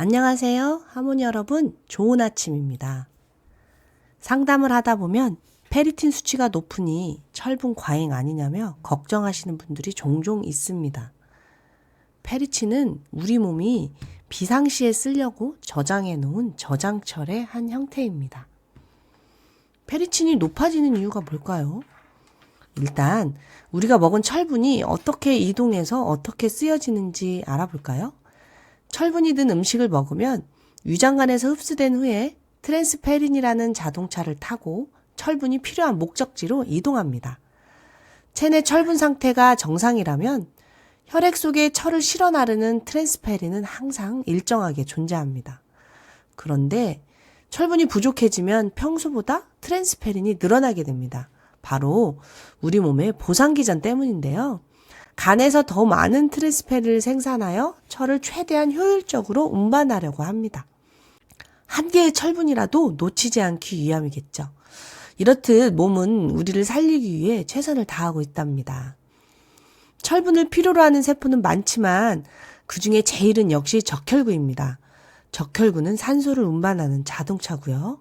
안녕하세요. 하모니 여러분. 좋은 아침입니다. 상담을 하다 보면 페리틴 수치가 높으니 철분 과잉 아니냐며 걱정하시는 분들이 종종 있습니다. 페리틴은 우리 몸이 비상시에 쓰려고 저장해 놓은 저장철의 한 형태입니다. 페리틴이 높아지는 이유가 뭘까요? 일단 우리가 먹은 철분이 어떻게 이동해서 어떻게 쓰여지는지 알아볼까요? 철분이 든 음식을 먹으면 위장관에서 흡수된 후에 트랜스페린이라는 자동차를 타고 철분이 필요한 목적지로 이동합니다. 체내 철분 상태가 정상이라면 혈액 속에 철을 실어 나르는 트랜스페린은 항상 일정하게 존재합니다. 그런데 철분이 부족해지면 평소보다 트랜스페린이 늘어나게 됩니다. 바로 우리 몸의 보상기전 때문인데요. 간에서 더 많은 트랜스페린을 생산하여 철을 최대한 효율적으로 운반하려고 합니다. 한 개의 철분이라도 놓치지 않기 위함이겠죠. 이렇듯 몸은 우리를 살리기 위해 최선을 다하고 있답니다. 철분을 필요로 하는 세포는 많지만 그 중에 제일은 역시 적혈구입니다. 적혈구는 산소를 운반하는 자동차고요.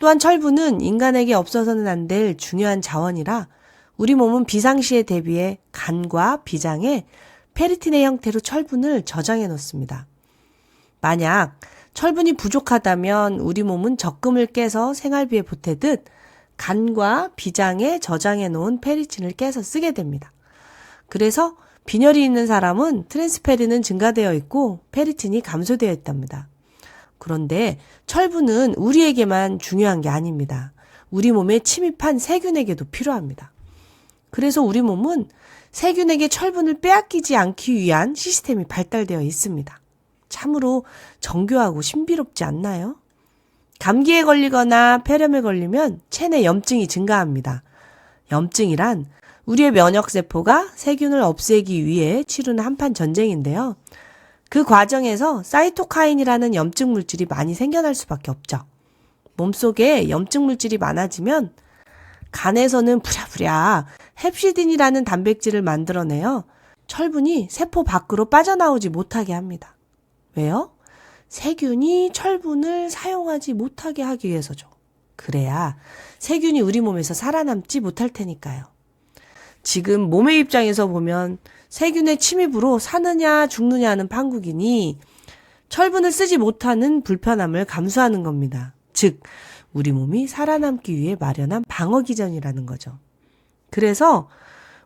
또한 철분은 인간에게 없어서는 안 될 중요한 자원이라 우리 몸은 비상시에 대비해 간과 비장에 페리틴의 형태로 철분을 저장해 놓습니다. 만약 철분이 부족하다면 우리 몸은 적금을 깨서 생활비에 보태듯 간과 비장에 저장해 놓은 페리틴을 깨서 쓰게 됩니다. 그래서 빈혈이 있는 사람은 트랜스페린은 증가되어 있고 페리틴이 감소되어 있답니다. 그런데 철분은 우리에게만 중요한 게 아닙니다. 우리 몸에 침입한 세균에게도 필요합니다. 그래서 우리 몸은 세균에게 철분을 빼앗기지 않기 위한 시스템이 발달되어 있습니다. 참으로 정교하고 신비롭지 않나요? 감기에 걸리거나 폐렴에 걸리면 체내 염증이 증가합니다. 염증이란 우리의 면역세포가 세균을 없애기 위해 치르는 한판 전쟁인데요. 그 과정에서 사이토카인이라는 염증 물질이 많이 생겨날 수밖에 없죠. 몸속에 염증 물질이 많아지면 간에서는 부랴부랴 헵시딘이라는 단백질을 만들어내어 철분이 세포 밖으로 빠져나오지 못하게 합니다. 왜요? 세균이 철분을 사용하지 못하게 하기 위해서죠. 그래야 세균이 우리 몸에서 살아남지 못할 테니까요. 지금 몸의 입장에서 보면 세균의 침입으로 사느냐 죽느냐 하는 판국이니 철분을 쓰지 못하는 불편함을 감수하는 겁니다. 즉, 우리 몸이 살아남기 위해 마련한 방어 기전이라는 거죠. 그래서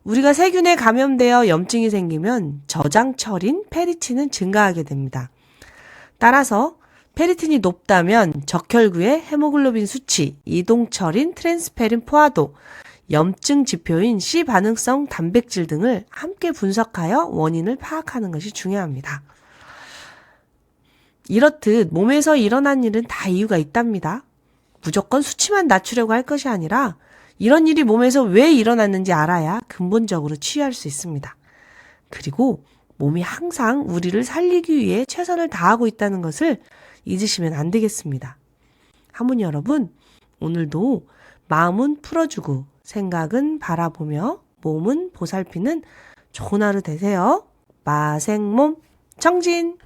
우리가 세균에 감염되어 염증이 생기면 저장철인 페리틴은 증가하게 됩니다. 따라서 페리틴이 높다면 적혈구의 헤모글로빈 수치, 이동철인 트랜스페린 포화도, 염증 지표인 C 반응성 단백질 등을 함께 분석하여 원인을 파악하는 것이 중요합니다. 이렇듯 몸에서 일어난 일은 다 이유가 있답니다. 무조건 수치만 낮추려고 할 것이 아니라 이런 일이 몸에서 왜 일어났는지 알아야 근본적으로 치유할 수 있습니다. 그리고 몸이 항상 우리를 살리기 위해 최선을 다하고 있다는 것을 잊으시면 안 되겠습니다. 하모니 여러분, 오늘도 마음은 풀어주고 생각은 바라보며 몸은 보살피는 좋은 하루 되세요. 마생몸 정진!